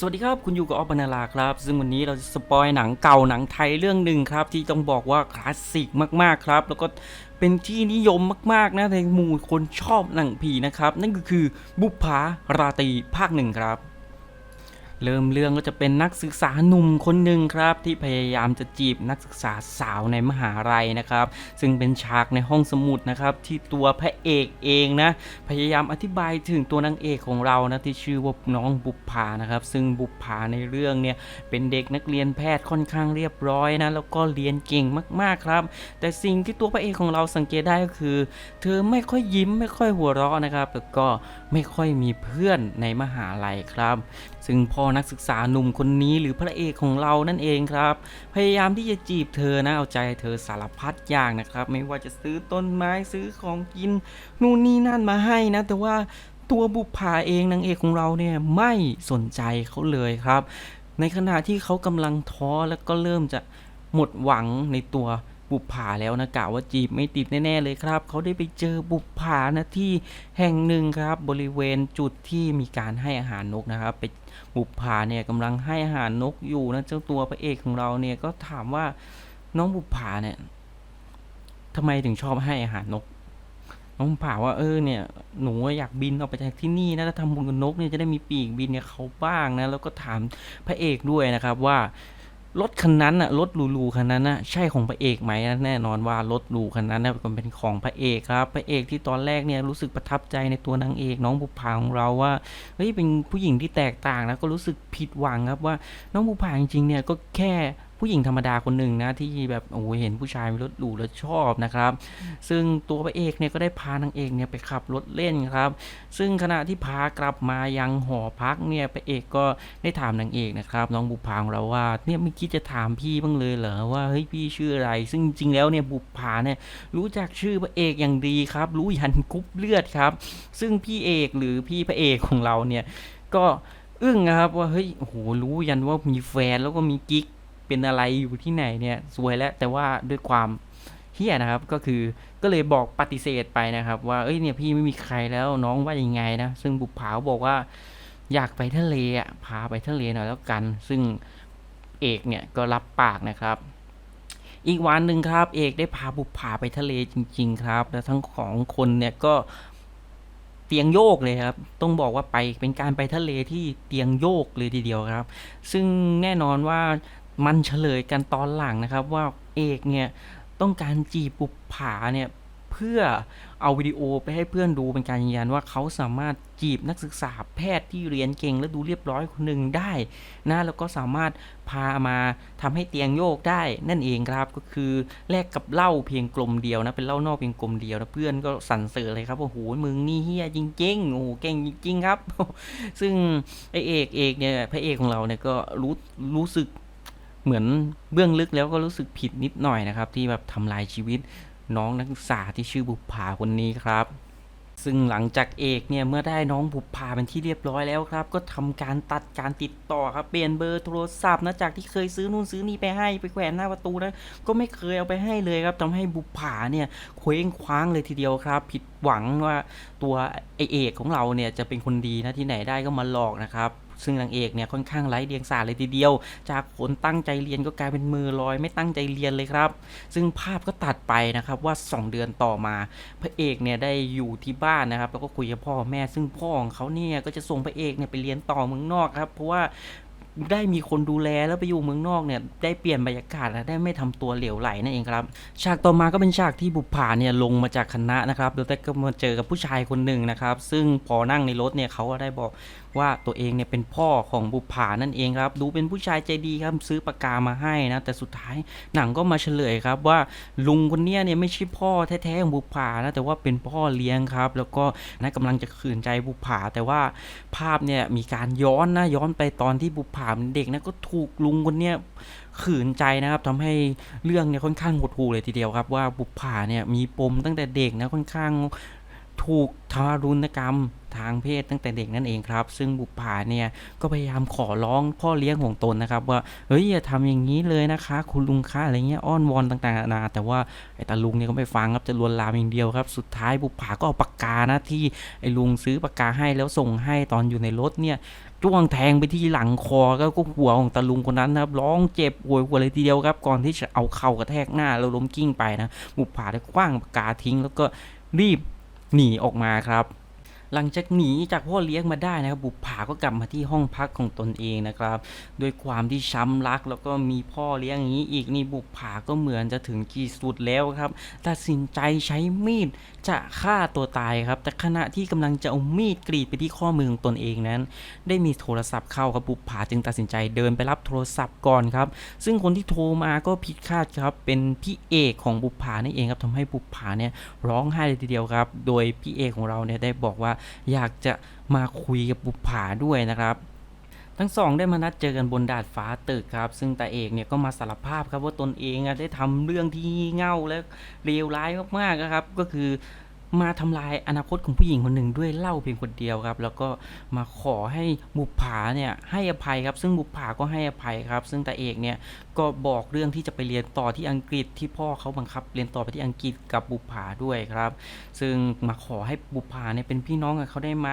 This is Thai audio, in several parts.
สวัสดีครับ คุณอยู่กับออฟบานาลาครับ ซึ่งวันนี้เราจะสปอยหนังเก่าหนังไทยเรื่องหนึ่งครับ ที่ต้องบอกว่าคลาสสิกมากๆครับ แล้วก็เป็นที่นิยมมากๆนะในหมู่คนชอบหนังผีนะครับ นั่นก็คือบุพภาราตรีภาคหนึ่งครับ เริ่มเรื่องก็จะเป็นนักศึกษาหนุ่มคนหนึ่งครับ ที่พยายามจะจีบนักศึกษาสาวในมหาลัยนะครับ ซึ่งเป็นฉากในห้องสมุดนะครับ ที่ตัวพระเอกเองนะ พยายามอธิบายถึงตัวนางเอกของเรานะที่ชื่อว่าน้องบุปผานะครับ ซึ่งบุปผาในเรื่องเนี่ยเป็นเด็กนักเรียนแพทย์ค่อนข้างเรียบร้อยนะแล้วก็เรียนเก่งมากๆครับ แต่สิ่งที่ตัวพระเอกของเราสังเกตได้ก็คือ เธอไม่ค่อยยิ้มไม่ค่อยหัวเราะนะครับแล้วก็ไม่ค่อยมีเพื่อนในมหาลัยครับ ซึ่งพ่อนักศึกษาหนุ่มคนนี้หรือพระเอกของเรานั่นเองครับ พยายามที่จะจีบเธอนะเอาใจเธอสารพัดอย่างนะครับ ไม่ว่าจะซื้อต้นไม้ซื้อของกินนู่นนี่นั่นมาให้นะ แต่ว่าตัวบุปผาเองนางเอกของเราเนี่ยไม่สนใจเขาเลยครับ ในขณะที่เขากำลังท้อแล้วก็เริ่มจะหมดหวังในตัวบุปผาแล้วนะกะว่าจีบไม่ติดแน่ ๆ เลยครับ เขาได้ไปเจอบุปผานะที่แห่งหนึ่งครับ บริเวณจุดที่มีการให้อาหารนกนะครับ ไป บุปผาเนี่ยกำลังให้อาหารนกอยู่นะเจ้าตัวพระเอกของเราเนี่ยก็ถามว่าน้องบุปผาเนี่ยทำไมถึงชอบให้อาหารนก น้องผ่าว่าเออเนี่ยหนูอยากบินออกไปจากที่นี่นะถ้าทำบุญกับนกเนี่ยจะได้มีปีกบินเนี่ยเขาบ้างนะ แล้วก็ถามพระเอกด้วยนะครับว่า รถคันนั้นอะรถหรูๆคันนั้นอะใช่ของพระเอกไหมนะแน่นอนว่ารถหรูคันนั้นนะมันเป็นของพระเอกครับพระเอกที่ตอนแรกเนี่ยรู้สึกประทับใจในตัวนางเอกน้องบุพผาของเราว่าเฮ้ยเป็นผู้หญิงที่แตกต่างนะก็รู้สึกผิดหวังครับว่าน้องบุพผาจริงๆเนี่ยก็แค่ ผู้หญิงธรรมดาคนหนึ่งนะที่แบบโอ้โหเห็นผู้ชายมีรถหรูแล้วชอบนะครับ ซึ่งตัวพระเอกเนี่ยก็ได้พานางเอกเนี่ยไปขับรถเล่นครับ ซึ่งขณะที่พากลับมายังหอพักเนี่ยพระเอกก็ได้ถามนางเอกนะครับน้องบุปผาของเราว่าเนี่ยไม่คิดจะถามพี่บ้างเลยเหรอว่าเฮ้ยพี่ชื่ออะไร ซึ่งจริงแล้วเนี่ยบุปผาเนี่ยรู้จักชื่อพระเอกอย่างดีครับ รู้ยันกรุ๊ปเลือดครับ ซึ่งพี่เอกหรือพี่พระเอกของเราเนี่ยก็อึ้งนะครับว่าเฮ้ยโอ้โหรู้ยันว่ามีแฟนแล้วก็มีกิ๊ก เป็นอะไรอยู่ที่ไหนเนี่ยสวยแล้วแต่ว่าด้วยความเฮี้ยนะครับก็คือก็เลยบอกปฏิเสธไปนะครับ ว่าเอ้ยเนี่ยพี่ไม่มีใครแล้วน้องว่ายังไงนะซึ่งบุปผาบอกว่าอยากไปทะเลอะพาไปทะเลหน่อยแล้วกัน ซึ่งเอกเนี่ยก็รับปากนะครับ อีกวันหนึ่งครับ เอกได้พาบุปผาไปทะเลจริง ๆ ครับ แล้วทั้งของคนเนี่ยก็เตียงโยกเลยครับ ต้องบอกว่าไปเป็นการไปทะเลที่เตียงโยกเลยทีเดียวครับ ซึ่งแน่นอนว่า มันเฉลยกันตอนหลังนะครับว่าเอกเนี่ยต้องการจีบบุปผาเนี่ยเพื่อเอาวิดีโอไปให้เพื่อนดูเป็นการยืนยันว่าเขาสามารถจีบนักศึกษาแพทย์ที่เรียนเก่งและดูเรียบร้อยคนหนึ่งได้นะแล้วก็สามารถพามาทำให้เตียงโยกได้นั่นเองครับก็คือแลกกับเหล้าเพียงกลมเดียวนะเป็นเหล้านอกเพียงกลมเดียวนะเพื่อนก็สรรเสริญเลยครับว่าโอ้โหมึงนี่เฮียจริงๆโอ้โหเก่งจริงๆครับ ซึ่งไอเอกเอกเนี่ยพระเอกของเราเนี่ยก็รู้รู้สึก เหมือนเบื้องลึกแล้วก็รู้สึกผิดนิดหน่อยนะครับ ที่แบบทำลายชีวิตน้องนักศึกษาที่ชื่อบุปผาคนนี้ครับ ซึ่งหลังจากเอกเนี่ยเมื่อได้น้องบุปผาเป็นที่เรียบร้อยแล้วครับ ก็ทำการตัดการติดต่อครับเปลี่ยนเบอร์โทรศัพท์นะจากที่เคยซื้อนู่นซื้อนี่ไปให้ไปแขวนหน้าประตูนะก็ไม่เคยเอาไปให้เลยครับทำให้บุปผาเนี่ยเคว้งคว้างเลยทีเดียวครับ ผิดหวังว่าตัวไอเอกของเราเนี่ยจะเป็นคนดีนะที่ไหนได้ก็มาหลอกนะครับ ซึ่งนางเอกเนี่ยค่อนข้างไร้เดียงสาเลยทีเดียว จากคนตั้งใจเรียนก็กลายเป็นมือลอยไม่ตั้งใจเรียนเลยครับ ซึ่งภาพก็ตัดไปนะครับว่า 2 เดือนต่อมา พระเอกเนี่ยได้อยู่ที่บ้านนะครับ แล้วก็คุยกับพ่อแม่ ซึ่งพ่อของเขาเนี่ยก็จะส่งพระเอกเนี่ยไปเรียนต่อเมืองนอกครับ เพราะว่าได้มีคนดูแลแล้วไปอยู่เมืองนอกเนี่ยได้เปลี่ยนบรรยากาศและได้ไม่ทำตัวเหลวไหลนั่นเองครับ ฉากต่อมาก็เป็นฉากที่บุปผาเนี่ยลงมาจากคณะนะครับแล้วแต่ก็มาเจอกับผู้ชายคนหนึ่งนะครับ ซึ่งพอนั่งในรถเนี่ยเขาก็ได้บอกว่าตัวเองเนี่ยเป็นพ่อของบุปผานั่นเองครับ ดูเป็นผู้ชายใจดีครับซื้อปากกามาให้นะ แต่สุดท้ายหนังก็มาเฉลยครับว่าลุงคนเนี้ยเนี่ยไม่ใช่พ่อแท้ๆของบุปผานะแต่ว่าเป็นพ่อเลี้ยงครับ แล้วก็นะกำลังจะขืนใจบุปผา แต่ว่าภาพเนี่ยมีการย้อนนะย้อนไปตอนที่บุปผาเป็นเด็กนะก็ถูกลุงคนเนี้ยขืนใจนะครับทำให้เรื่องเนี่ยค่อนข้างหดหู่เลยทีเดียวครับว่าบุปผาเนี่ยมีปมตั้งแต่เด็กนะค่อนข้าง ถูกทารุณกรรมทางเพศตั้งแต่เด็กนั่นเองครับ ซึ่งบุปผาเนี่ยก็พยายามขอร้องพ่อเลี้ยงของตนนะครับ ว่าเฮ้ยอย่าทำอย่างนี้เลยนะคะ คุณลุงคะอะไรเงี้ยอ้อนวอนต่างๆนานาแต่ว่าไอ้ตาลุงเนี่ยก็ไม่ฟังครับจะลวนลามอย่างเดียวครับ สุดท้ายบุปผาก็เอาปากกานะที่ไอ้ลุงซื้อปากกาให้แล้วส่งให้ตอนอยู่ในรถเนี่ยจ้วงแทงไปที่หลังคอแล้วก็หัวของตาลุงคนนั้นนะครับร้องเจ็บโวยหัวเลยทีเดียวครับ ก่อนที่จะเอาเข่ากระแทกหน้าแล้วล้มกิ้งไปนะบุปผาได้คว้างปากกาทิ้งแล้วก็รีบ หนีออกมาครับ หลังจากหนีจากพ่อเลี้ยงมาได้นะครับ บุปผาก็กลับมาที่ห้องพักของตนเองนะครับ ด้วยความที่ช้ำรักแล้วก็มีพ่อเลี้ยงอย่างนี้อีกนี่บุปผาก็เหมือนจะถึงขีดสุดแล้วครับตัดสินใจใช้มีดจะฆ่าตัวตายครับ แต่ขณะที่กำลังจะเอามีดกรีดไปที่ข้อมือของตนเองนั้น ได้มีโทรศัพท์เข้าครับบุปผาจึงตัดสินใจเดินไปรับโทรศัพท์ก่อนครับ ซึ่งคนที่โทรมาก็ผิดคาดครับ เป็นพี่เอกของบุปผานี่เองครับทำให้บุปผาเนี่ยร้องไห้เลยทีเดียวครับ โดยพี่เอกของเราเนี่ยได้บอกว่าอยากจะมาคุยกับบุปผาด้วยนะครับทั้งสองได้มานัดเจอกันบนดาดฟ้าตึกครับ ซึ่งตาเอกเนี่ยก็มาสารภาพครับว่าตนเองได้ทำเรื่องที่งี่เง่าและเลวร้ายมากๆนะครับ ก็คือ มาทำลายอนาคตของผู้หญิงคนหนึ่งด้วยเหล้าเพียงคนเดียวครับ แล้วก็มาขอให้บุปผาเนี่ยให้อภัยครับ ซึ่งบุปผาก็ให้อภัยครับ ซึ่งตาเอกเนี่ยก็บอกเรื่องที่จะไปเรียนต่อที่อังกฤษที่พ่อเขาบังคับ เรียนต่อไปที่อังกฤษกับบุปผาด้วยครับ ซึ่งมาขอให้บุปผาเนี่ยเป็นพี่น้องกับเขาได้ไหม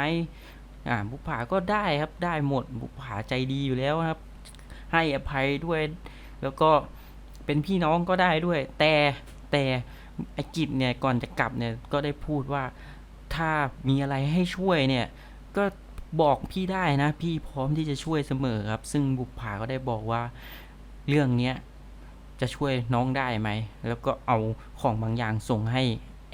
อ่าบุปผาก็ได้ครับได้หมดบุปผาใจดีอยู่แล้วครับ ให้อภัยด้วย แล้วก็เป็นพี่น้องก็ได้ด้วย แต่แต่ ไอ้กิจเนี่ยก่อนจะกลับเนี่ยก็ได้พูดว่าถ้ามีอะไรให้ช่วยเนี่ย ก็บอกพี่ได้นะ พี่พร้อมที่จะช่วยเสมอครับ ซึ่งบุปผาก็ได้บอกว่าเรื่องเนี้ยจะช่วยน้องได้ไหม แล้วก็เอาของบางอย่างส่งให้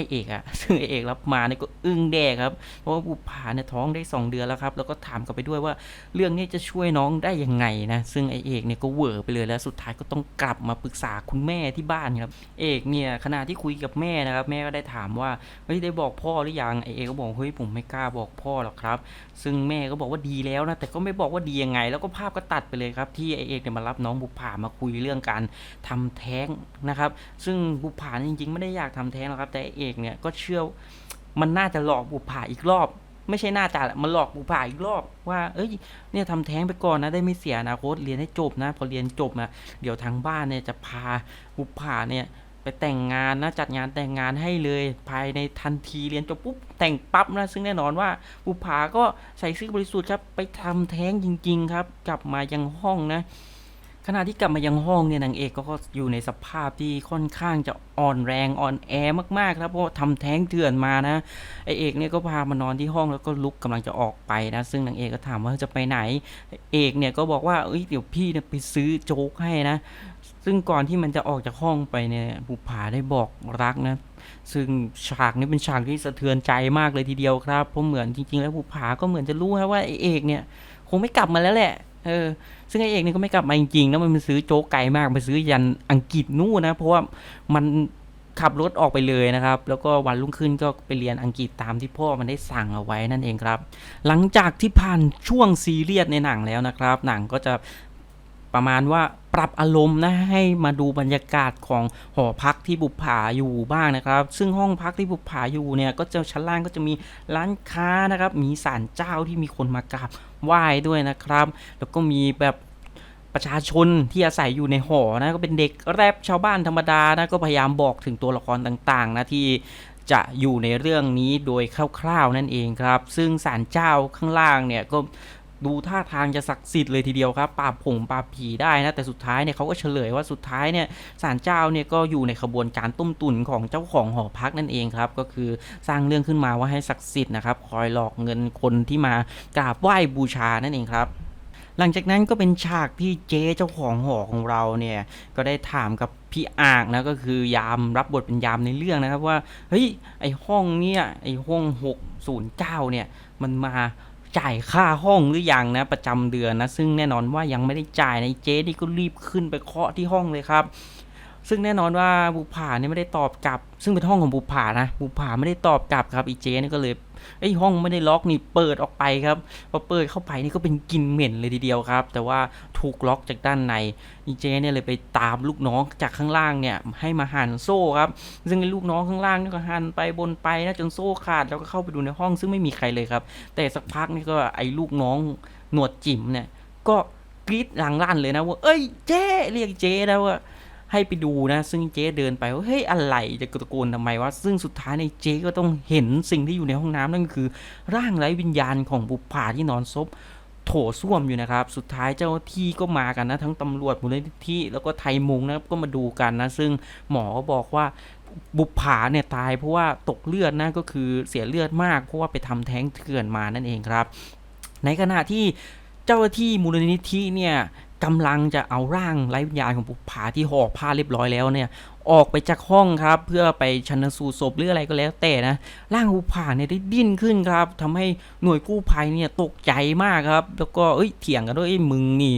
เอกอะซึ่งไอเอกรับมาเนี่ยก็อึ้งแดกครับ เพราะว่าบุปผาเนี่ยท้องได้ 2 เดือนแล้วครับ แล้วก็ถามกลับไปด้วยว่าเรื่องนี้จะช่วยน้องได้ยังไงนะ ซึ่งไอเอกเนี่ยก็เวอไปเลยแล้วสุดท้ายก็ต้องกลับมาปรึกษาคุณแม่ที่บ้านครับเอกเนี่ยขณะที่คุยกับแม่นะครับ แม่ก็ได้ถามว่าเฮ้ยได้บอกพ่อหรือยังไอเอกก็บอกเฮ้ยผมไม่กล้าบอกพ่อหรอกครับ ซึ่งแม่ก็บอกว่าดีแล้วนะแต่ก็ไม่บอกว่าดียังไง แล้วก็ภาพก็ตัดไปเลยครับที่ไอเอกเนี่ยมารับน้องบุปผามาคุยเรื่องการทำแท้งนะครับ ซึ่งบุปผาเนี่ยจริงๆ ไม่ได้อยากทำแท้งหรอกครับแต่เอกเนี่ยก็เชื่อมันน่าจะหลอกบุปผาอีกรอบ ไม่ใช่น่าจะแหละมันหลอกบุปผาอีกรอบ ว่า เอ้ย เนี่ยทำแท้งไปก่อนนะได้ไม่เสียอนาคตเรียนให้จบนะ พอเรียนจบนะเดี๋ยวทางบ้านเนี่ยจะพาบุปผาเนี่ยไปแต่งงานนะจัดงานแต่งงานให้เลยภายในทันทีเรียนจบปุ๊บแต่งปั๊บนะซึ่งแน่นอนว่าบุภาก็ใส่ซื่อบริสุทธิ์ครับไปทำแท้งจริง ๆ ครับ กลับมายังห้องนะ ขณะที่กลับมายังห้องเนี่ยนางเอกก็อยู่ในสภาพที่ค่อนข้างจะอ่อนแรงอ่อนแอมากๆครับเพราะว่าทำแท้งเถื่อนมานะไอเอกเนี่ยก็พามานอนที่ห้องแล้วก็ลุกกำลังจะออกไปนะซึ่งนางเอกก็ถามว่าจะไปไหน เอกเนี่ยก็บอกว่าเอ้ยเดี๋ยวพี่เนี่ยไปซื้อโจ๊กให้นะ ซึ่งก่อนที่มันจะออกจากห้องไปเนี่ยบุภาได้บอกรักนะซึ่งฉากนี้เป็นฉากที่สะเทือนใจมากเลยทีเดียวครับเพราะเหมือนจริง ๆ แล้วบุภาก็เหมือนจะรู้นะว่าไอเอกเนี่ยคงไม่กลับมาแล้วแหละ เออ ซึ่งไอเอกเนี่ยก็ไม่กลับมาจริงๆแล้วมันไปซื้อโจ๊กไกลมากไปซื้อยันอังกฤษนู่นนะ เพราะว่ามันขับรถออกไปเลยนะครับ แล้วก็วันรุ่งขึ้นก็ไปเรียนอังกฤษตามที่พ่อมันได้สั่งเอาไว้นั่นเองครับ หลังจากที่ผ่านช่วงซีเรียสในหนังแล้วนะครับ หนังก็จะ ประมาณว่าปรับอารมณ์นะให้มาดูบรรยากาศของหอพักที่บุปผาอยู่บ้างนะครับ ซึ่งห้องพักที่บุปผาอยู่เนี่ยก็จะชั้นล่างก็จะมีร้านค้านะครับ มีศาลเจ้าที่มีคนมากราบไหว้ด้วยนะครับ แล้วก็มีแบบประชาชนที่อาศัยอยู่ในหอนะก็เป็นเด็กแรปชาวบ้านธรรมดานะก็พยายามบอกถึงตัวละครต่างๆนะที่จะอยู่ในเรื่องนี้โดยคร่าวๆนั่นเองครับ ซึ่งศาลเจ้าข้างล่างเนี่ยก็ ดูท่าทางจะศักดิ์สิทธิ์เลยทีเดียวครับปราบผงปราบผีได้นะ แต่สุดท้ายเนี่ยเขาก็เฉลยว่าสุดท้ายเนี่ยศาลเจ้าเนี่ยก็อยู่ในขบวนการต้มตุนของเจ้าของหอพักนั่นเองครับ ก็คือสร้างเรื่องขึ้นมาว่าให้ศักดิ์สิทธิ์นะครับ คอยหลอกเงินคนที่มากราบไหว้บูชานั่นเองครับหลังจากนั้นก็เป็นฉากที่เจ๊เจ้าของหอของเราเนี่ยก็ได้ถามกับพี่อ่างนะก็คือยามรับบทเป็นยามในเรื่องนะครับว่าเฮ้ยไอห้องเนี่ยไอห้อง 609เนี่ยมันมา จ่ายค่าห้องหรือยังนะประจำเดือนนะซึ่งแน่นอนว่ายังไม่ได้จ่ายในเจ๊นี่ก็รีบขึ้นไปเคาะที่ห้องเลยครับ ซึ่งแน่นอนว่าบุผาเนี่ยไม่ได้ตอบกลับ ซึ่งเป็นห้องของบุผานะบุผาไม่ได้ตอบกลับครับอีเจ๊นี่ก็เลย ไอยห้องไม่ได้ล็อกนี่เปิดออกไปครับพอเปิดเข้าไปนี่ก็เป็นกลิ่นเหม็นเลยทีเดียวครับ แต่ว่าถูกล็อกจากด้านในอีเจเนี่ยเลยไปตามลูกน้องจากข้างล่างเนี่ยให้มาหั่นโซ่ครับ ซึ่งไอลูกน้องข้างล่างนี่ก็หั่นไปบนไปนะจนโซ่ขาดแล้วก็เข้าไปดูในห้องซึ่งไม่มีใครเลยครับ แต่สักพักนี่ก็ไอ้ลูกน้องหนวดจิ๋มเนี่ยก็กรี๊ดหลังลั่นเลยนะว่า เอ้ยเจ๊เรียกเจ๊แล้วว่า ให้ไปดูนะ ซึ่งเจ๊เดินไปว่าเฮ้ยอะไรจะตะโกนทำไมวะซึ่งสุดท้ายในเจ๊ก็ต้องเห็นสิ่งที่อยู่ในห้องน้ำนั่นก็คือ ร่างไร้วิญญาณของบุปผาที่นอนซบโถส้วมอยู่นะครับ สุดท้ายเจ้าที่ก็มากันนะ ทั้งตำรวจมูลนิธิแล้วก็ไทยมุงนะครับก็มาดูกันนะ ซึ่งหมอก็บอกว่าบุปผาเนี่ยตายเพราะว่าตกเลือดนะก็คือเสียเลือดมากเพราะว่าไปทำแท้งเถื่อนมานั่นเองครับ ในขณะที่เจ้าที่มูลนิธิเนี่ย กำลังจะเอาร่างไร้วิญญาณของบุปผาที่ห่อผ้าเรียบร้อยแล้วเนี่ย ออกไปจากห้องครับ เพื่อไปชันสูตรศพหรืออะไรก็แล้วแต่นะ ร่างบุปผาเนี่ยได้ดิ้นขึ้นครับทำให้หน่วยกู้ภัยเนี่ยตกใจมากครับ แล้วก็เอ้ยเถียงกันด้วยมึงนี่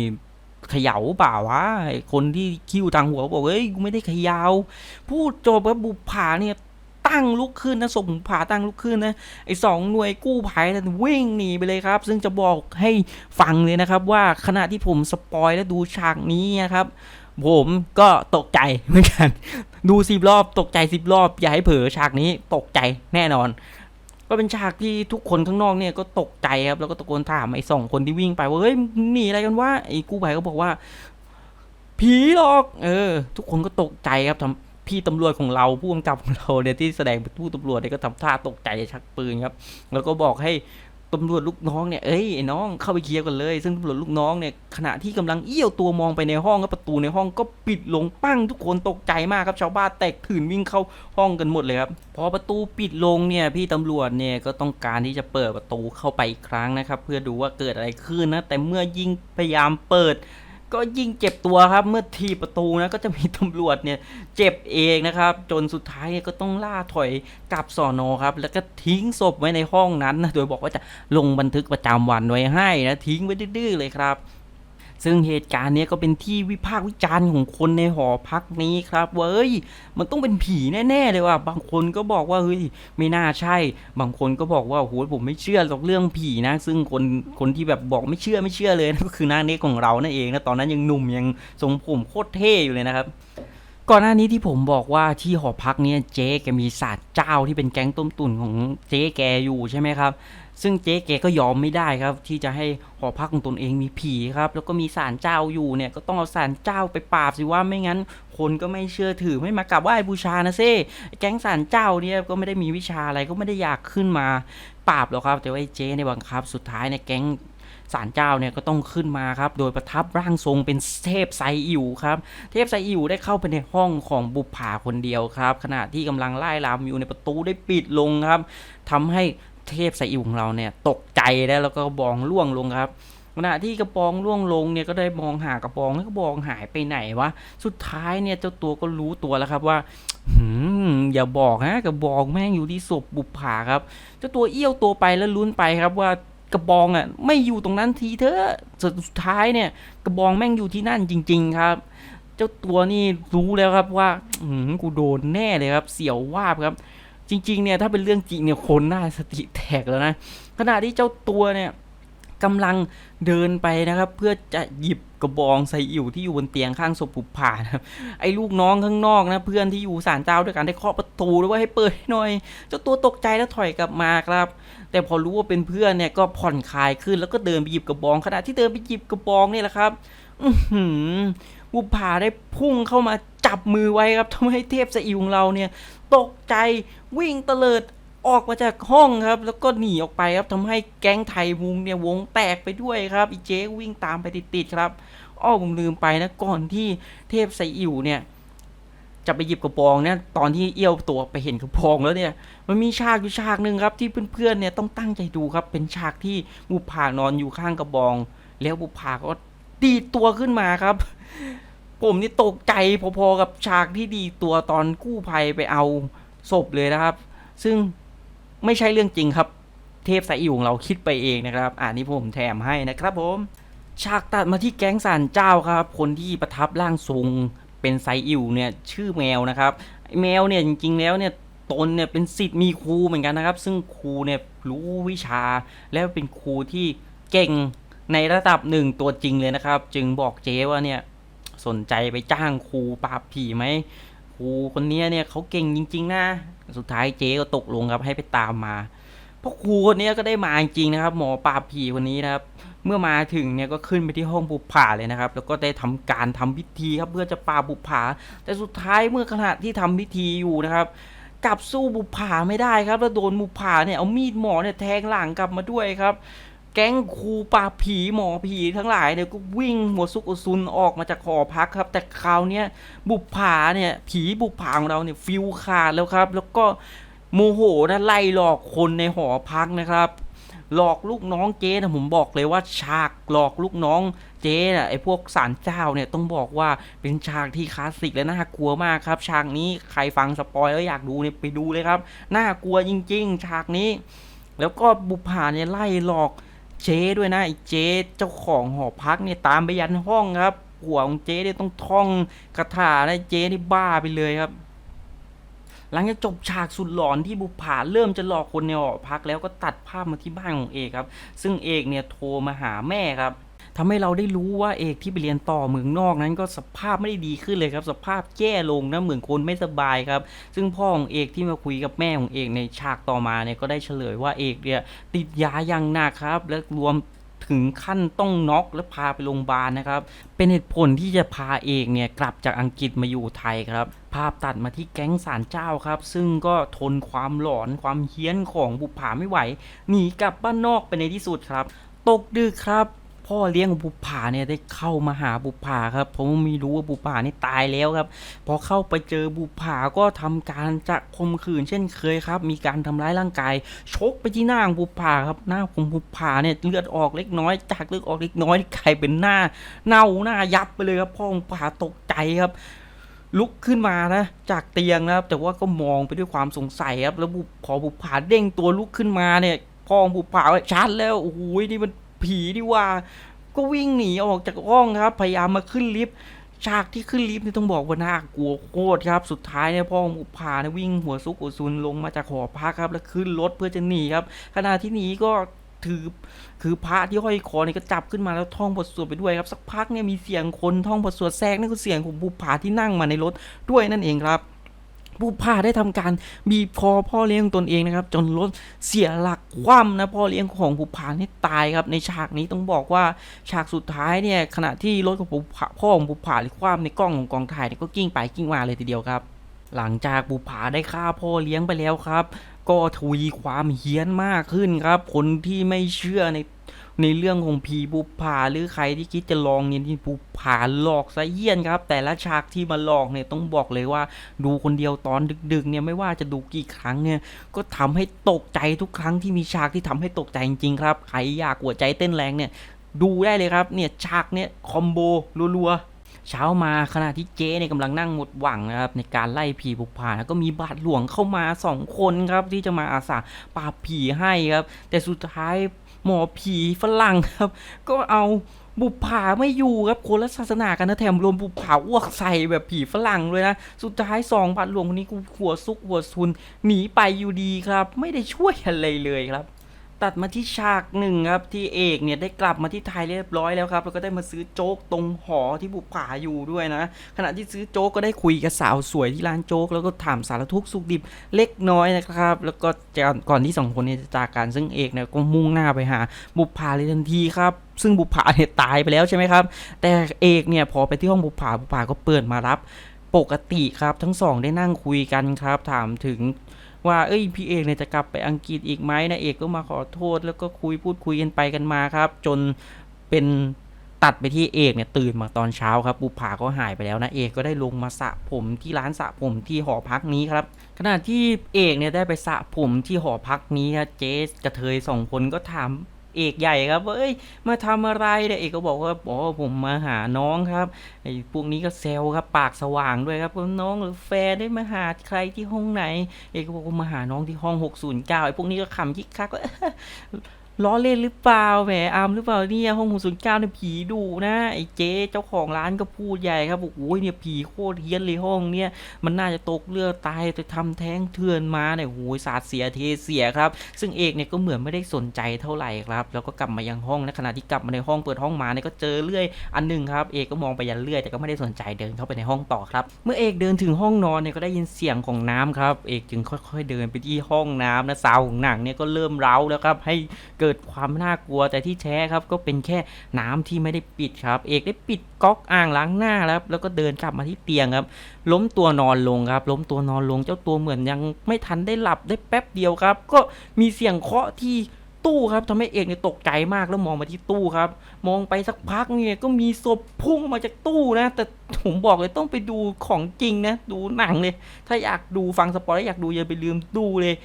เขย่าเปล่าวะไอคนที่คิ้วทางหัวบอกเอ้ยกูไม่ได้เขยา่าพูดจบว่าบุปผาเนี่ย ตั้งลุกขึ้นนะศพบุปผาตั้งลุกขึ้นนะไอ้สองหน่วยกู้ภัยนั้นวิ่งหนีไปเลยครับ ซึ่งจะบอกให้ฟังเลยนะครับ ว่าขณะที่ผมสปอยและดูฉากนี้นะครับ ผมก็ตกใจเหมือนกัน ดูสิบรอบตกใจสิบรอบ อย่าให้เผลอฉากนี้ตกใจแน่นอนก็เป็นฉากที่ทุกคนข้างนอกเนี่ยก็ตกใจครับ แล้วก็ตะโกนถามไอ้สองคนที่วิ่งไปว่าเฮ้ยหนีอะไรกันวะไอ้กู้ภัยก็บอกว่า ผีหรอก เออ ทุกคนก็ตกใจครับทำ พี่ตำรวจของเราผู้กำกับของเราเนี่ยที่แสดงเป็นผู้ตำรวจเนี่ยก็ทำท่าตกใจชักปืนครับ แล้วก็บอกให้ตำรวจลูกน้องเนี่ย เอ้ยไอ้น้องเข้าไปเคลียร์กันเลย ซึ่งตำรวจลูกน้องเนี่ยขณะที่กำลังเอี้ยวตัวมองไปในห้องก็ประตูในห้องก็ปิดลงปั้งทุกคนตกใจมากครับชาวบ้านแตกตื่นวิ่งเข้าห้องกันหมดเลยครับ พอประตูปิดลงเนี่ยพี่ตำรวจเนี่ยก็ต้องการที่จะเปิดประตูเข้าไปอีกครั้งนะครับ เพื่อดูว่าเกิดอะไรขึ้นนะ แต่เมื่อยิ่งพยายามเปิด ก็ยิ่งเจ็บตัวครับ เมื่อทีประตูนะก็จะมีตำรวจเนี่ยเจ็บเองนะครับ จนสุดท้ายก็ต้องล่าถอยกลับสอนอครับ แล้วก็ทิ้งศพไว้ในห้องนั้นนะโดยบอกว่าจะลงบันทึกประจำวันไว้ให้นะทิ้งไว้ดื้อๆเลยครับ ซึ่งเหตุการณ์นี้ก็เป็นที่วิพากษ์วิจารณ์ของคนในหอพักนี้ครับเอ้ยมันต้องเป็นผีแน่ๆเลยว่ะบางคนก็บอกว่าเฮ้ยไม่น่าใช่ บางคนก็บอกว่าโหผมไม่เชื่อหรอกเรื่องผีนะ ซึ่งคนคนที่แบบบอกไม่เชื่อไม่เชื่อเลยนะก็คือหน้าเน็กของเรานั่นเองนะตอนนั้นยังหนุ่มยังทรงผมโคตรเท่อยู่เลยนะครับก่อนหน้านี้ที่ผมบอกว่าที่หอพักเนี่ยเจ๊แกมีศาสตร์เจ้าที่เป็นแก๊งต้มตุ๋นของเจ๊แกอยู่ใช่ไหมครับ ซึ่งเจ๊แกก็ยอมไม่ได้ครับ ที่จะให้หอพักของตนเองมีผีครับ แล้วก็มีศาลเจ้าอยู่เนี่ยก็ต้องเอาศาลเจ้าไปปราบสิว่าไม่งั้น คนก็ไม่เชื่อถือไม่มากราบไหว้บูชานะเซ่แก๊งศาลเจ้าเนี่ยก็ไม่ได้มีวิชาอะไรก็ไม่ได้อยากขึ้นมาปราบหรอกครับ แต่ว่าเจ๊ในยบังคับ สุดท้ายในแก๊งศาลเจ้าเนี่ยก็ต้องขึ้นมาครับ โดยประทับร่างทรงเป็นเทพไซอิ๋วครับ เทพไซอิ๋วได้เข้าไปในห้องของบุปผาคนเดียวครับ ขณะที่กำลังไล่ลำอยู่ในประตูได้ปิดลงครับทำให้ เทพไซอิวของเราเนี่ยตกใจแล้วแล้วก็บองล่วงลงครับขณะที่กระบองล่วงลงเนี่ยก็ได้มองหากระบองแล้วกระบองหายไปไหนวะสุดท้ายเนี่ยเจ้าตัวก็รู้ตัวแล้วครับว่าหืมอย่าบอกนะกระบองแม่งอยู่ที่ศพบุปผาครับเจ้าตัวเอี้ยวตัวไปแล้วลุ้นไปครับว่ากระบองอะไม่อยู่ตรงนั้นทีเถอะสุดท้ายเนี่ย กระบองแม่งอยู่ที่นั่นจริง ๆ ครับเจ้าตัวนี่รู้แล้วครับว่าหืมกูโดนแน่เลยครับ เสียววาบครับ จริงๆเนี่ยถ้าเป็นเรื่องจริงเนี่ยคนน่าสติแตกแล้วนะขณะที่เจ้าตัวเนี่ยกำลังเดินไปนะครับ เพื่อจะหยิบกระบองใส่อิ๋วที่อยู่บนเตียงข้างศพผุผ่านะครับไอ้ลูกน้องข้างนอกนะเพื่อนที่อยู่ศาลเจ้าด้วยกันได้เคาะประตูด้วยว่าให้เปิดให้หน่อย เจ้าตัวตกใจแล้วถอยกลับมาครับ แต่พอรู้ว่าเป็นเพื่อนเนี่ยก็ผ่อนคลายขึ้นแล้วก็เดินไปหยิบกระบองขณะที่เดินไปหยิบกระบองเนี่ยแหละครับ อือหือ บุปผาได้พุ่งเข้ามาจับมือไว้ครับทำให้เทพสอิวของเราเนี่ย ตกใจวิ่งเตลิดออกมาจากห้องครับ แล้วก็หนีออกไปครับทำให้แก๊งไทยมุงเนี่ยวงแตกไปด้วยครับอีเจ๊วิ่งตามไปติดๆครับอ้อผมลืมไปนะก่อนที่เทพไซอิวเนี่ย จะไปหยิบกระบองเนี่ยตอนที่เอี้ยวตัวไปเห็นกระบองแล้วเนี่ย มันมีฉากอยู่ฉากหนึ่งครับ ที่เพื่อนๆเนี่ยต้องตั้งใจดูครับ เป็นฉากที่บุปผานอนอยู่ข้างกระบอง แล้วบุปผาก็ดีตัวขึ้นมาครับ ผมนี่ตกใจพอๆกับฉากที่ดีตัวตอนกู้ภัยไปเอาศพเลยนะครับ ซึ่งไม่ใช่เรื่องจริงครับ เทพสายอิ๋วของเราคิดไปเองนะครับ อ่านี่ผมแถมให้นะครับผมฉากตัดมาที่แก๊งสารเจ้าครับ คนที่ประทับร่างทรงเป็นไซอิ๋วเนี่ยชื่อแมวนะครับแมวเนี่ยจริงๆแล้วเนี่ยตนเนี่ยเป็นสิทธิ์มีครูเหมือนกันนะครับ ซึ่งครูเนี่ยรู้วิชา แล้วเป็นครูที่เก่งในระดับหนึ่งตัวจริงเลยนะครับ จึงบอกเจ๊ว่าเนี่ย สนใจไปจ้างครูปราบผีไหมครูคนนี้เนี่ยเขาเก่งจริง ๆ นะ สุดท้ายเจ๊ก็ตกลงครับให้ไปตามมาเพราะครูคนนี้ก็ได้มาจริงๆนะครับ หมอปราบผีคนนี้นะครับ เมื่อมาถึงเนี่ยก็ขึ้นไปที่ห้องบุปผาเลยนะครับ แล้วก็ได้ทำการทำพิธีครับเพื่อจะปราบบุปผา แต่สุดท้ายเมื่อขณะที่ทำพิธีอยู่นะครับกลับสู้บุปผาไม่ได้ครับแล้วโดนบุปผาเนี่ยเอามีดหมอเนี่ยแทงหลังกลับมาด้วยครับ แก๊งครูปราผีหมอผีทั้งหลายเนี่ยก็วิ่งหัวซุกซุนออกมาจากหอพักครับ แต่คราวเนี้ยบุปผาเนี่ยผีบุปผาของเราเนี่ยฟิวขาดแล้วครับ แล้วก็โมโหนะไล่หลอกคนในหอพักนะครับ หลอกลูกน้องเจ๊นะผมบอกเลยว่าฉากหลอกลูกน้องเจ๊น่ะไอ้พวกสารเจ้าเนี่ยต้องบอกว่าเป็นฉากที่คลาสสิกและน่ากลัวมากครับฉากนี้ใครฟังสปอยแล้วอยากดูเนี่ยไปดูเลยครับน่ากลัวจริง ๆ ฉากนี้ แล้วก็บุปผาเนี่ยไล่หลอก เจ๊ด้วยนะไอ้เจ๊เจ้าของหอพักเนี่ยตามไปยันห้องครับ หัวของเจ๊เนี่ยต้องท่องคาถานะเจ๊นี่บ้าไปเลยครับ หลังจากจบฉากสุดหลอนที่บุปผาเริ่มจะหลอกคนในหอพักแล้วก็ตัดภาพมาที่บ้านของเอกครับ ซึ่งเอกเนี่ยโทรมาหาแม่ครับ ทำให้เราได้รู้ว่าเอกที่ไปเรียนต่อเมืองนอกนั้นก็สภาพไม่ได้ดีขึ้นเลยครับ สภาพแย่ลงนะเหมือนคนไม่สบายครับ ซึ่งพ่อของเอกที่มาคุยกับแม่ของเอกในฉากต่อมาเนี่ยก็ได้เฉลยว่าเอกเนี่ยติดยาอย่างหนักครับ และรวมถึงขั้นต้องน็อกและพาไปโรงพยาบาลนะครับ เป็นเหตุผลที่จะพาเอกเนี่ยกลับจากอังกฤษมาอยู่ไทยครับ ภาพตัดมาที่แก๊งสารเจ้าครับ ซึ่งก็ทนความหลอนความเฮี้ยนของบุปผาไม่ไหว หนีกลับบ้านนอกไปในที่สุดครับ ตกดึกครับ พ่อเลี้ยงของบุปผาเนี่ยได้เข้ามาหาบุปผาครับเพราะว่าไม่รู้ว่าบุปผานี่ตายแล้วครับ พอเข้าไปเจอบุปผาก็ทำการจะข่มขืนเช่นเคยครับ มีการทำร้ายร่างกายชกไปที่หน้าของบุปผาครับหน้าของบุปผาเนี่ยเลือดออกเล็กน้อย จากเลือดออกเล็กน้อยกลายเป็นหน้า เน่าหน้ายับไปเลยครับ พ่อของบุปผาตกใจครับลุกขึ้นมานะจากเตียงนะครับ แต่ว่าก็มองไปด้วยความสงสัยครับ แล้วบุพอบุปผาเด้งตัวลุกขึ้นมาเนี่ยพ่อของบุปผาชัดแล้วโอ้โหนี่มัน ผีดีว่า ก็วิ่งหนีออกจากห้องครับ พยายามมาขึ้นลิฟต์ฉากที่ขึ้นลิฟต์นี่ต้องบอกว่าน่ากลัวโคตรครับ สุดท้ายเนี่ยพ่อของบุปาเนี่ยวิ่งหัวซุกหัวซุนลงมาจากหอพักครับ แล้วขึ้นรถเพื่อจะหนีครับขณะที่หนีก็ถือคือพระที่ห้อยคอเนี่ยก็จับขึ้นมาแล้วท่องบทสวดไปด้วยครับ สักพักเนี่ยมีเสียงคนท่องบทสวดแทรกนั่นคือเสียงของบุปผาที่นั่งมาในรถด้วยนั่นเองครับบุปผาได้ทำการบีบคอพ่อเลี้ยงตนเองนะครับ จนรถเสียหลัก คว่ำนะพ่อเลี้ยงของบุปผานี่ตายครับ ในฉากนี้ต้องบอกว่าฉากสุดท้ายเนี่ยขณะที่รถของบุปผาพ่อของบุปผาหรือคว่ำในกล้องของกองถ่ายเนี่ยก็กิ้งไปกิ้งมาเลยทีเดียวครับ หลังจากบุปผาได้ฆ่าพ่อเลี้ยงไปแล้วครับ ก็ทวีความเฮี้ยนมากขึ้นครับ คนที่ไม่เชื่อใน ในเรื่องของผีบุปผาหรือใครที่คิดจะลองเนี่ยที่บุปผาหลอกซะเยี่ยนครับ แต่ละฉากที่มาหลอกเนี่ยต้องบอกเลยว่าดูคนเดียวตอนดึกๆเนี่ยไม่ว่าจะดูกี่ครั้งเนี่ยก็ทำให้ตกใจทุกครั้งที่มีฉากที่ทำให้ตกใจจริงๆครับใครอยากหัวใจเต้นแรงเนี่ยดูได้เลยครับเนี่ยฉากเนี่ยคอมโบรัวๆ เช้ามาขณะที่เจ๊เนี่ยกำลังนั่งหมดหวังนะครับในการไล่ผีบุกผาแล้วก็มีบาทหลวงเข้ามาสองคนครับที่จะมาอาสาปราบผีให้ครับ แต่สุดท้ายหมอผีฝรั่งครับ ก็เอาบุปผาไม่อยู่ครับคนละศาสนากันนะแถมรวมบุปผาอ้วกใส่แบบผีฝรั่งเลยนะ สุดท้ายสองบาทหลวงคนนี้กูหัวซุกหัวซุนหนีไปอยู่ดีครับ ไม่ได้ช่วยอะไรเลยครับ ตัดมาที่ฉากหนึ่งครับที่เอกเนี่ยได้กลับมาที่ไทยเรียบร้อยแล้วครับแล้วก็ได้มาซื้อโจ๊กตรงหอที่บุปผาอยู่ด้วยนะ ขณะที่ซื้อโจ๊กก็ได้คุยกับสาวสวยที่ร้านโจ๊กแล้วก็ถามสารทุกสุขดิบเล็กน้อยนะครับ แล้วก็ก่อนก่อนที่สองคนเนี้จะจากกันซึ่งเอกเนี่ยก็มุ่งหน้าไปหาบุปผาเลยทันทีครับซึ่งบุปผาเนี่ยตายไปแล้วใช่ไหมครับ แต่เอกเนี่ยพอไปที่ห้องบุปผาบุปผาก็เปิดมารับปกติครับทั้งสองได้นั่งคุยกันครับ ถามถึง ว่าเอ้ยพี่เอกเนี่ยจะกลับไปอังกฤษอีกไหมนะเอกก็มาขอโทษ แล้วก็คุยพูดคุยกันไปกันมาครับ จนเป็นตัดไปที่เอกเนี่ยตื่นมาตอนเช้าครับบุผาก็หายไปแล้วนะเอกก็ได้ลงมาสระผมที่ร้านสระผมที่หอพักนี้ครับขณะที่เอกเนี่ยได้ไปสระผมที่หอพักนี้ครับเจสกระเทยสองคนก็ถาม เอกใหญ่ครับว่าเอ้ยมาทำอะไรเนี่ยเอกก็บอกว่าอ๋อผมมาหาน้องครับไอ้พวกนี้ก็แซวครับปากสว่างด้วยครับน้องหรือแฟนได้มาหาใครที่ห้องไหน เอกก็บอกว่ามาหาน้องที่ห้อง 609ไอ้พวกนี้ก็ขำยิกคักว่า ล้อเล่นหรือเปล่าแหมอามหรือเปล่าเนี่ยห้อง609เก้าเนี่ยผีดุนะไอ้เจ๊เจ้าของร้านก็พูดใหญ่ครับบอกโอ้ยเนี่ยผีโคตรเฮี้ยนเลยห้องเนี่ยมันน่าจะตกเรือดตายแต่ทำแท้งเถื่อนมาเนี่ยโอ้ยสาดเสียเทเสียครับ ซึ่งเอกเนี่ยก็เหมือนไม่ได้สนใจเท่าไหร่ครับ แล้วก็กลับมายังห้องในขณะที่กลับมาในห้องเปิดห้องมาเนี่ยก็เจอเลื่อยอันหนึ่งครับเอกก็มองไปยันเลื่อยแต่ก็ไม่ได้สนใจเดินเข้าไปในห้องต่อครับ เมื่อเอกเดินถึงห้องนอนเนี่ยก็ได้ยินเสียงของน้ำครับ เอกจึงค่อย ๆ เดินไปที่ห้องน้ำนะซาวของหนังเนี่ยก็เริ่มเร้าแล้วครับให้เกิดความน่ากลัวแต่ที่แท้ครับก็เป็นแค่น้ำที่ไม่ได้ปิดครับ เอกได้ปิดก๊อกอ่างล้างหน้าแล้วแล้วก็เดินกลับมาที่เตียงครับ ล้มตัวนอนลงครับ ล้มตัวนอนลงเจ้าตัวเหมือนยังไม่ทันได้หลับได้แป๊บเดียวครับ ก็มีเสียงเคาะที่ตู้ครับทำให้เอกเนี่ยตกใจมากแล้วมองมาที่ตู้ครับ มองไปสักพักเนี่ยก็มีศพพุ่งมาจากตู้นะ แต่ผมบอกเลยต้องไปดูของจริงนะ ดูหนังเลย ถ้าอยากดูฟังสปอยล้วอยากดูอย่าไปลืมดูเลย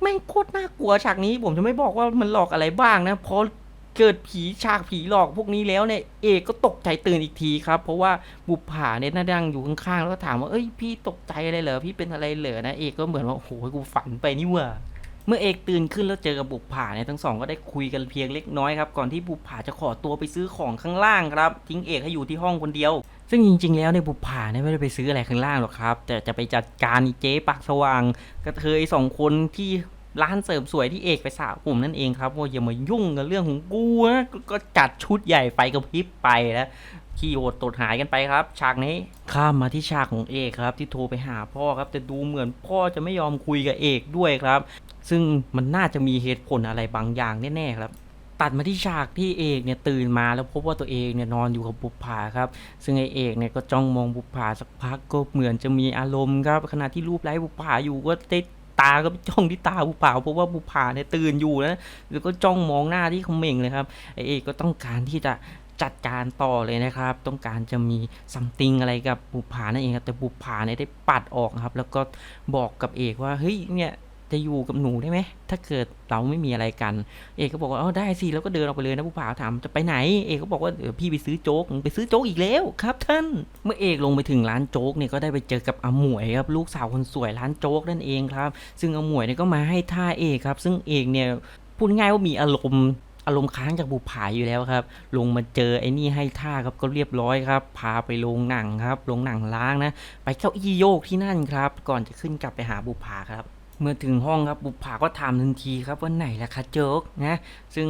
แม่งโคตรน่ากลัวฉากนี้ผมจะไม่บอกว่ามันหลอกอะไรบ้างนะเพราะเกิดผีฉากผีหลอกพวกนี้แล้วเนี่ยเอกก็ตกใจตื่นอีกทีครับ เพราะว่าบุปผาเนี่ยน่าดังอยู่ข้างๆแล้วก็ถามว่าเอ้ยพี่ตกใจอะไรเหรอพี่เป็นอะไรเหรอนะเอกก็เหมือนว่าโอ้โหกูฝันไปนี่ว่าเมื่อเอกตื่นขึ้นแล้วเจอกับบุปผาเนี่ยทั้งสองก็ได้คุยกันเพียงเล็กน้อยครับก่อนที่บุปผาจะขอตัวไปซื้อของข้างล่างครับทิ้งเอกให้อยู่ที่ห้องคนเดียว ซึ่งจริง ๆ แล้วเนี่ยบุปผาเนี่ยไม่ได้ไปซื้ออะไรข้างล่างหรอกครับ แต่จะไปจัดการอีเจ๊ปากสว่างกระเทยสองคนที่ร้านเสริมสวยที่เอกไปสระผมนั่นเองครับว่าอย่ามายุ่งกับเรื่องของกูนะก็ก็จัดชุดใหญ่ไฟกระพริบไปแล้วขี่โอดตดหายกันไปครับ ฉากนี้ข้ามมาที่ฉากของเอกครับ ที่โทรไปหาพ่อครับ แต่ดูเหมือนพ่อจะไม่ยอมคุยกับเอกด้วยครับ ซึ่งมันน่าจะมีเหตุผลอะไรบางอย่างแน่ๆครับ ตัดมาที่ฉากที่เอกเนี่ยตื่นมาแล้วพบว่าตัวเองเนี่ยนอนอยู่กับบุปผาครับ ซึ่งไอเอกเนี่ยก็จ้องมองบุปผาสักพักก็เหมือนจะมีอารมณ์ครับขณะที่รูปไร้บุปผาอยู่ก็ได้ตาก็ไปจ้องที่ตาบุปผาเพราะว่าบุปผาเนี่ยตื่นอยู่นะแล้วก็จ้องมองหน้าที่เขม่งเลยครับไอเอกก็ต้องการที่จะจัดการต่อเลยนะครับ ต้องการจะมีซัมติงอะไรกับบุปผานั่นเองครับแต่บุปผาเนี่ยได้ปัดออกครับ แล้วก็บอกกับเอกว่าเฮ้ยเนี่ย จะอยู่กับหนูได้ไหมถ้าเกิดเราไม่มีอะไรกัน เอกก็บอกว่าเออได้สิแล้วก็เดินออกไปเลยนะผู้ผาถามจะไปไหน เอกก็บอกว่าเดี๋ยวพี่ไปซื้อโจ๊กไปซื้อโจ๊กอีกแล้วครับ ท่าน เมื่อเอกลงไปถึงร้านโจ๊กเนี่ยก็ได้ไปเจอกับอาหมวยครับลูกสาวคนสวยร้านโจ๊กนั่นเองครับ ซึ่งอาหมวยเนี่ยก็มาให้ท่าเอกครับ ซึ่งเอกเนี่ยพูดง่ายว่ามีอารมณ์อารมณ์ค้างจากบุผาอยู่แล้วครับ ลงมาเจอไอ้นี่ให้ท่าครับก็เรียบร้อยครับ พาไปโรงหนังครับ โรงหนังล้างนะ ไปเก้าอี้โยกที่นั่นครับ ก่อนจะขึ้นกลับไปหาบุผาครับ เมื่อถึงห้องครับบุปผาก็ถามทันทีครับว่าไหนล่ะคะโจ๊กนะซึ่ง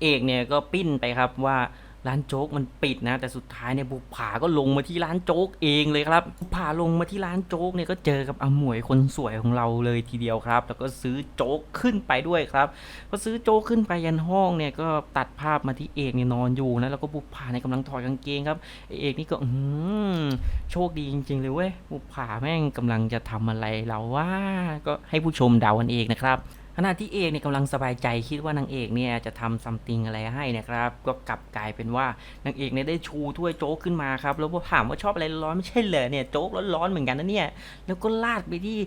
เอกเนี่ยก็ปิ้นไปครับว่า ร้านโจ๊กมันปิดนะ แต่สุดท้ายเนี่ยบุปผาก็ลงมาที่ร้านโจ๊กเองเลยครับบุปผาลงมาที่ร้านโจ๊กเนี่ยก็เจอกับอาหมวยคนสวยของเราเลยทีเดียวครับ แล้วก็ซื้อโจ๊กขึ้นไปด้วยครับพอซื้อโจ๊กขึ้นไปยันห้องเนี่ยก็ตัดภาพมาที่เอกเนี่ยนอนอยู่นะแล้วก็บุปผาเนี่ยกำลังถอดกางเกงครับเอกนี่ก็อืโชคดีจริงๆเลยเว้ยบุปผาแม่งกำลังจะทำอะไรเราว่าก็ให้ผู้ชมเดากันเองนะครับ ขณะที่เอกเนี่ยกำลังสบายใจคิดว่านางเอกเนี่ยจะทำซัมติงอะไรให้นะครับ ก็กลับกลายเป็นว่านางเอกเนี่ยได้ชูถ้วยโจ๊กขึ้นมาครับ แล้วพอถามว่าชอบอะไรร้อนไม่ใช่เหรอเนี่ยโจ๊กร้อนๆเหมือนกันนะเนี่ย แล้วก็ลาดไปที่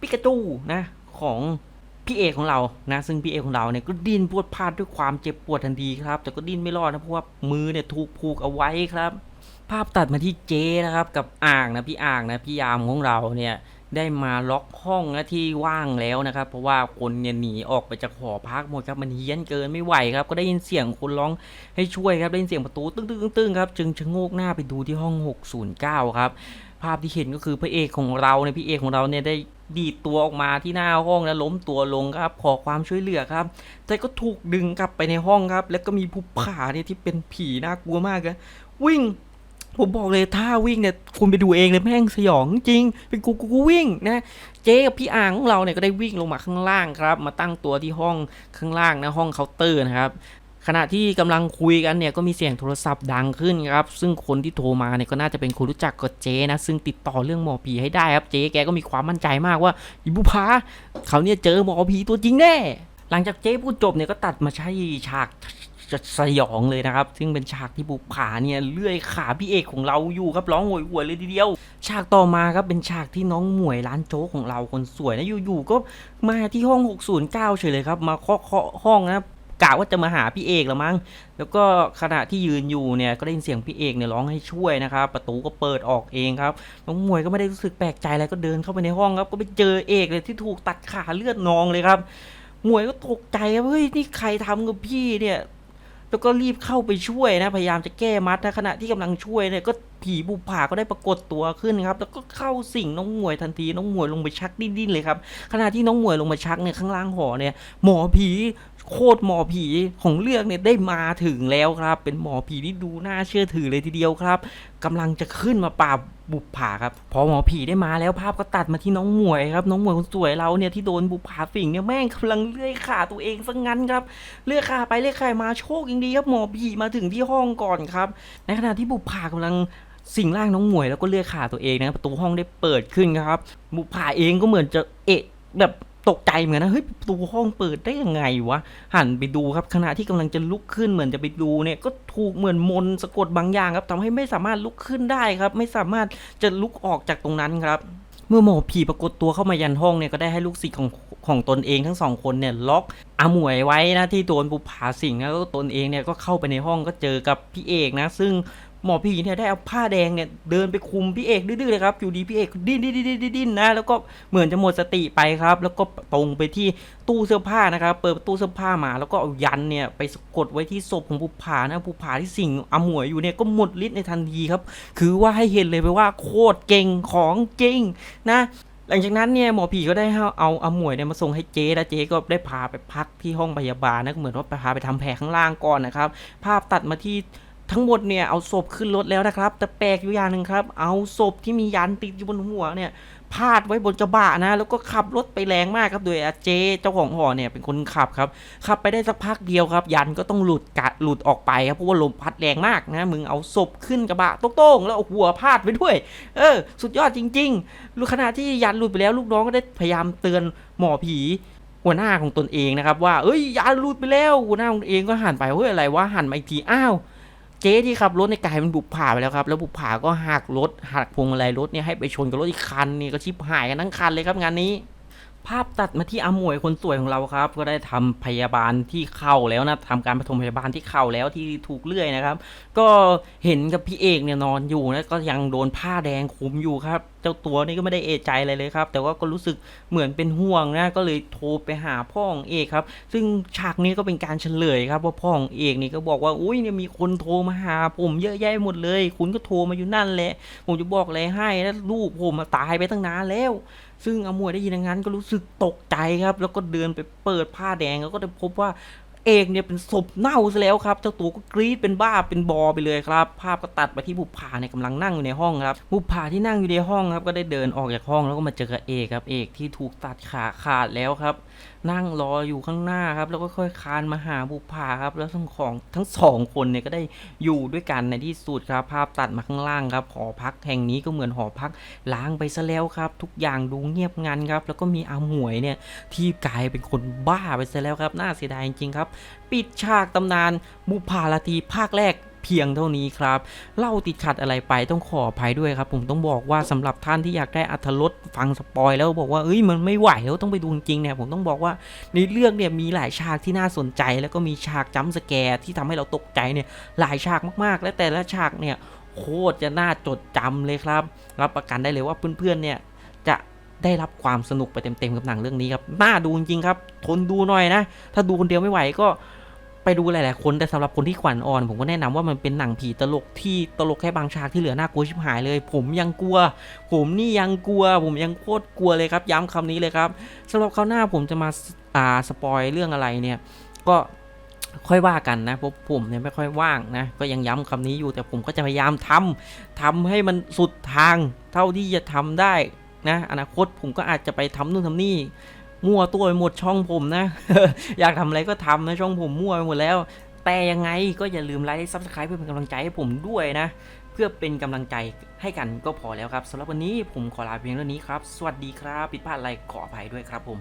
ปิกาจูนะของพี่เอกของเรานะซึ่งพี่เอกของเราเนี่ยก็ดิ้นพวดพลาดด้วยความเจ็บปวดทันทีครับ แต่ก็ดิ้นไม่รอดนะเพราะว่ามือเนี่ยถูกผูกเอาไว้ครับ ภาพตัดมาที่เจนะครับกับอ่างนะพี่อ่างนะพี่ยามของเราเนี่ย ได้มาล็อกห้องนะที่ว่างแล้วนะครับ เพราะว่าคนเนี่ยหนีออกไปจากหอพักหมดครับมันเฮี้ยนเกินไม่ไหวครับ ก็ได้ยินเสียงคนร้องให้ช่วยครับได้ยินเสียงประตูตึ้งตึ้งตึ้งครับจึงชะโงกหน้าไปดูที่ห้อง 609 ครับ ภาพที่เห็นก็คือพระเอกของเราเนี่ยพี่เอกของเราเนี่ยได้ดีดตัวออกมาที่หน้าห้องแล้วล้มตัวลงครับขอความช่วยเหลือครับ แต่ก็ถูกดึงกลับไปในห้องครับ แล้วก็มีผู้ผ่าเนี่ยที่เป็นผีน่ากลัวมากเลยวิ่ง ผมบอกเลยถ้าวิ่งเนี่ยคุณไปดูเองเลยแม่งสยองจริง เป็นกูกูกูวิ่งนะเจ๊กับพี่อ่างของเราเนี่ยก็ได้วิ่งลงมาข้างล่างครับ มาตั้งตัวที่ห้องข้างล่างนะห้องเคาน์เตอร์นะครับขณะที่กำลังคุยกันเนี่ยก็มีเสียงโทรศัพท์ดังขึ้นครับ ซึ่งคนที่โทรมาเนี่ยก็น่าจะเป็นคนรู้จักกับเจ๊นะ ซึ่งติดต่อเรื่องหมอผีให้ได้ครับ เจ๊แกก็มีความมั่นใจมากว่าอิบุพาเขาเนี่ยเจอหมอผีตัวจริงแน่หลังจากเจ๊พูดจบเนี่ยก็ตัดมาใช้ฉาก จะสยองเลยนะครับ ซึ่งเป็นฉากที่บุปผาเนี่ยเลื่อยขาพี่เอกของเราอยู่ครับร้องโหยหวยเลยทีเดียว ฉากต่อมาครับเป็นฉากที่น้องหมวยร้านโจ๊กของเราคนสวยนะอยู่ๆก็มาที่ห้อง 609เฉยเลยครับ มาเคาะเคาะห้องนะครับกะว่าจะมาหาพี่เอกละมั้ง แล้วก็ขณะที่ยืนอยู่เนี่ยก็ได้ยินเสียงพี่เอกเนี่ยร้องให้ช่วยนะครับ ประตูก็เปิดออกเองครับ น้องมวยก็ไม่ได้รู้สึกแปลกใจอะไรก็เดินเข้าไปในห้องครับ ก็ไปเจอเอกเลยที่ถูกตัดขาเลือดนองเลยครับมวยก็ตกใจครับเฮ้ยนี่ใครทำกับพี่เนี่ย แล้วก็รีบเข้าไปช่วยนะ พยายามจะแก้มัดนะขณะที่กำลังช่วยเนี่ยก็ ผีบุปผาก็ได้ปรากฏตัวขึ้นครับแล้วก็เข้าสิงน้องหมวยทันทีน้องหมวยลงไปชักดิ้นๆเลยครับขณะที่น้องหมวยลงมาชักเนี่ยข้างล่างหอเนี่ยหมอผีโคตรหมอผีของเรื่องเนี่ยได้มาถึงแล้วครับ เป็นหมอผีที่ดูน่าเชื่อถือเลยทีเดียวครับกำลังจะขึ้นมาปราบบุปผาครับ พอหมอผีได้มาแล้วภาพก็ตัดมาที่น้องหมวยครับ น้องหมวยคนสวยเราเนี่ยที่โดนบุปผาฝิ่งเนี่ยแม่งกำลังเลื่อยขาตัวเองซะงั้นครับ เลื่อยขาไปเลื่อยขามาโชคยังดีครับหมอผีมาถึงที่ห้องก่อนครับ ในขณะที่บุปผากำลัง สิ่งร่างน้องหมวยแล้วก็เลือยขาตัวเองนะประตูห้องได้เปิดขึ้นครับบุปผาเองก็เหมือนจะเอะแบบตกใจเหมือนกันนะเฮ้ยประตูห้องเปิดได้ยังไงวะหันไปดูครับขณะที่กำลังจะลุกขึ้นเหมือนจะไปดูเนี่ยก็ถูกเหมือนมนต์สะกดบางอย่างครับทำให้ไม่สามารถลุกขึ้นได้ครับ ไม่สามารถจะลุกออกจากตรงนั้นครับ เมื่อหมอผีปรากฏตัวเข้ามายันห้องเนี่ยก็ได้ให้ลูกศิษย์ของของตนเองทั้งสองคนเนี่ยล็อกอาหมวยไว้นะที่โดนบุผาสิงแล้วก็ตนเองเนี่ยก็เข้าไปในห้องก็เจอกับพี่เอกนะ ซึ่ง หมอผีเนี่ยได้เอาผ้าแดงเนี่ยเดินไปคุมพี่เอกดื้อๆเลยครับอยู่ดีพี่เอกดิ้นดิ้นดิ้นดิ้นดิ้นนะแล้วก็เหมือนจะหมดสติไปครับ แล้วก็ตรงไปที่ตู้เสื้อผ้านะครับ เปิดตู้เสื้อผ้ามาแล้วก็เอายันเนี่ยไปสะกดไว้ที่ศพของบุปผานะบุปผาที่สิงอาหมวยอยู่เนี่ยก็หมดฤทธิ์ในทันทีครับ คือว่าให้เห็นเลยไปว่าโคตรเก่งของจริงนะหลังจากนั้นเนี่ยหมอผีก็ได้เอาเอาหมวยเนี่ยมาส่งให้เจ๊แล้วเจ๊ก็ได้พาไปพักที่ห้องพยาบาลนะเหมือนว่าไปพาไปทำแผลข้างล่างก่อนนะครับ ภาพตัดมาที่ ทั้งหมดเนี่ยเอาศพขึ้นรถแล้วนะครับ แต่แปลกอยู่อย่างหนึ่งครับ เอาศพที่มียันติดอยู่บนหัวเนี่ยพาดไว้บนกระบะนะ แล้วก็ขับรถไปแรงมากครับ โดยอาเจเจ้าของหอเนี่ยเป็นคนขับครับ ขับไปได้สักพักเดียวครับ ยันก็ต้องหลุดกะหลุดออกไปครับ เพราะว่าลมพัดแรงมากนะ มึงเอาศพขึ้นกระบะโต้งๆแล้วเอาหัวพาดไปด้วย เออ สุดยอดจริงๆลูกขณะที่ยันหลุดไปแล้วลูกน้องก็ได้พยายามเตือนหมอผีหัวหน้าของตนเองนะครับว่า เอ้ยยันหลุดไปแล้วหัวหน้าของตนเองก็หันไปเฮ้ยอะไรวะหันมาอีกทีอ้าว เจ๊ที่ขับรถในกลายมันบุกผ่าไปแล้วครับ แล้วบุกผ่าก็หักรถหักพวงมาลัยรถเนี่ยให้ไปชนกับรถอีกคันนี่ก็ชิบหายกันทั้งคันเลยครับงานนี้ ภาพตัดมาที่อาหมวยคนสวยของเราครับ ก็ได้ทำพยาบาลที่เข่าแล้วนะทำการปฐมพยาบาลที่เข่าแล้วที่ถูกเลื่อยนะครับ ก็เห็นกับพี่เอกเนี่ยนอนอยู่นะก็ยังโดนผ้าแดงคลุมอยู่ครับ เจ้าตัวนี่ก็ไม่ได้เอะใจอะไรเลยครับ แต่ว่าก็รู้สึกเหมือนเป็นห่วงนะก็เลยโทรไปหาพ่อของเอกครับ ซึ่งฉากนี้ก็เป็นการเฉลยครับว่าพ่อของเอกนี่ก็บอกว่าอุ้ยเนี่ยมีคนโทรมาหาผมเยอะแยะหมดเลย คุณก็โทรมาอยู่นั่นแหละผมจะบอกอะไรให้แล้วลูกผมมาตายไปตั้งนานแล้ว ซึ่งอมวยได้ยินอย่างนั้นก็รู้สึกตกใจครับ แล้วก็เดินไปเปิดผ้าแดงแล้วก็ได้พบว่าเอกเนี่ยเป็นศพเน่าซะแล้วครับ เจ้าตัวก็กรี๊ดเป็นบ้าเป็นบอไปเลยครับ ภาพก็ตัดไปที่บุพผาเนี่ยกำลังนั่งอยู่ในห้องครับ บุพผาที่นั่งอยู่ในห้องครับ ก็ได้เดินออกจากห้องแล้วก็มาเจอกับเอกครับ เอกที่ถูกตัดขาขาดแล้วครับ นั่งรออยู่ข้างหน้าครับ แล้วก็ค่อยคานมาหาบุปผาครับ แล้วทั้งของทั้งสองคนเนี่ยก็ได้อยู่ด้วยกันในที่สุดครับ ภาพตัดมาข้างล่างครับ หอพักแห่งนี้ก็เหมือนหอพักล้างไปซะแล้วครับ ทุกอย่างดูเงียบงันครับ แล้วก็มีอาหมวยเนี่ยที่กลายเป็นคนบ้าไปซะแล้วครับ น่าเสียดายจริงๆครับ ปิดฉากตำนานบุพาราตีภาคแรก เพียงเท่านี้ครับเล่าติดขัดอะไรไปต้องขออภัยด้วยครับ ผมต้องบอกว่าสำหรับท่านที่อยากได้อัธรสฟังสปอยแล้วบอกว่าเอ้ยมันไม่ไหวแล้วต้องไปดูจริงเนี่ยผมต้องบอกว่าในเรื่องเนี่ยมีหลายฉากที่น่าสนใจ แล้วก็มีฉากจัมสแกร์ที่ทำให้เราตกใจเนี่ยหลายฉากมากๆ และแต่ละฉากเนี่ยโคตรจะน่าจดจำเลยครับ รับประกันได้เลยว่าเพื่อนๆเนี่ยจะได้รับความสนุกไปเต็มๆกับหนังเรื่องนี้ครับ น่าดูจริงๆครับ ทนดูหน่อยนะ ถ้าดูคนเดียวไม่ไหวก็ ไปดูหลายๆคนแต่สำหรับคนที่ขวัญอ่อน ผมก็แนะนำว่ามันเป็นหนังผีตลกที่ตลกแค่บางฉากที่เหลือน่ากลัวชิบหายเลย ผมยังกลัว ผมนี่ยังกลัว ผมยังโคตรกลัวเลยครับ ย้ำคำนี้เลยครับสำหรับคราวหน้าผมจะมาอ่าสปอยเรื่องอะไรเนี่ย ก็ค่อยว่ากันนะเพราะผมเนี่ยไม่ค่อยว่างนะก็ยังย้ำคำนี้อยู่แต่ผมก็จะพยายามทำทำให้มันสุดทางเท่าที่จะทำได้นะอนาคตผมก็อาจจะไปทำนู่นทำนี่ มั่วตัวไปหมดช่องผมนะ อยากทำอะไรก็ทำนะช่องผมมั่วไปหมดแล้ว แต่ยังไงก็อย่าลืมไลค์ซับสไครป์เพื่อเป็นกำลังใจให้ผมด้วยนะ เพื่อเป็นกำลังใจให้กันก็พอแล้วครับสำหรับวันนี้ผมขอลาเพียงเท่านี้ครับ สวัสดีครับผิดพลาดอะไรขออภัยด้วยครับผม